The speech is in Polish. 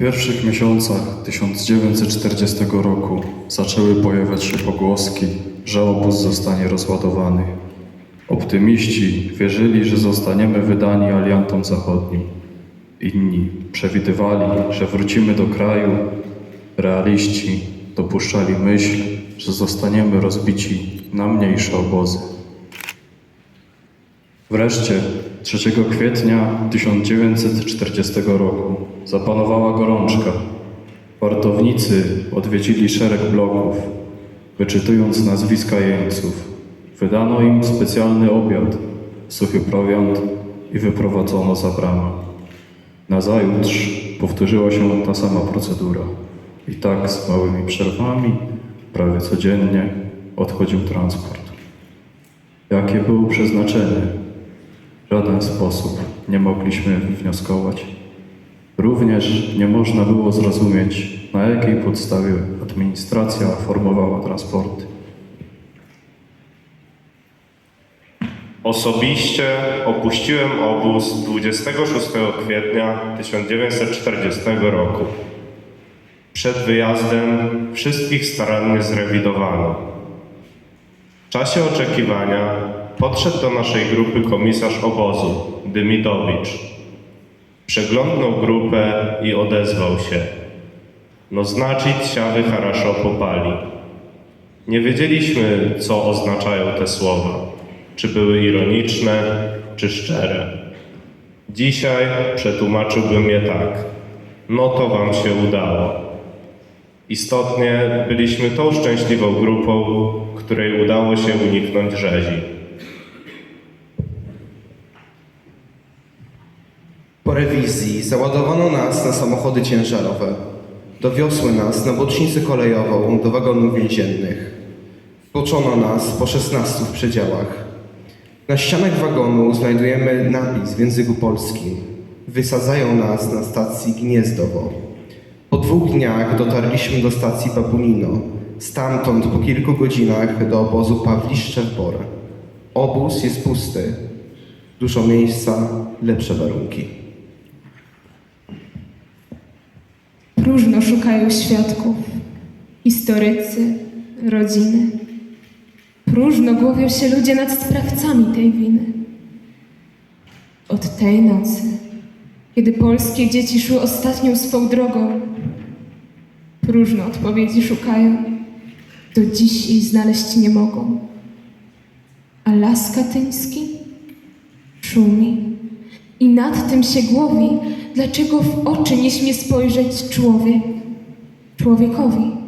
pierwszych miesiącach 1940 roku zaczęły pojawiać się pogłoski, że obóz zostanie rozładowany. Optymiści wierzyli, że zostaniemy wydani aliantom zachodnim. Inni przewidywali, że wrócimy do kraju. Realiści dopuszczali myśl, że zostaniemy rozbici na mniejsze obozy. Wreszcie 3 kwietnia 1940 roku zapanowała gorączka. Wartownicy odwiedzili szereg bloków, wyczytując nazwiska jeńców. Wydano im specjalny obiad, suchy prowiant i wyprowadzono za bramę. Nazajutrz powtórzyła się ta sama procedura. I tak z małymi przerwami, prawie codziennie, odchodził transport. Jakie było przeznaczenie? Żaden sposób nie mogliśmy wnioskować. Również nie można było zrozumieć, na jakiej podstawie administracja formowała transporty. Osobiście opuściłem obóz 26 kwietnia 1940 roku. Przed wyjazdem wszystkich starannie zrewidowano. W czasie oczekiwania podszedł do naszej grupy komisarz obozu, Dymidowicz. Przeglądnął grupę i odezwał się. No znaczyć siawy haraszo popali. Nie wiedzieliśmy, co oznaczają te słowa. Czy były ironiczne, czy szczere. Dzisiaj przetłumaczyłbym je tak. No to wam się udało. Istotnie byliśmy tą szczęśliwą grupą, której udało się uniknąć rzezi. Po rewizji załadowano nas na samochody ciężarowe. Dowiosły nas na bocznicę kolejową do wagonów więziennych. Wtłoczono nas po 16 w przedziałach. Na ścianach wagonu znajdujemy napis w języku polskim. Wysadzają nas na stacji Gniezdowo. Po dwóch dniach dotarliśmy do stacji Babunino. Stamtąd po kilku godzinach do obozu Pawliszczew-Bor. Obóz jest pusty. Dużo miejsca, lepsze warunki. Próżno szukają świadków, historycy, rodziny. Próżno głowią się ludzie nad sprawcami tej winy. Od tej nocy, kiedy polskie dzieci szły ostatnią swą drogą, próżno odpowiedzi szukają, do dziś jej znaleźć nie mogą. A las katyński szumi i nad tym się głowi, dlaczego w oczy nie śmie spojrzeć człowiek człowiekowi.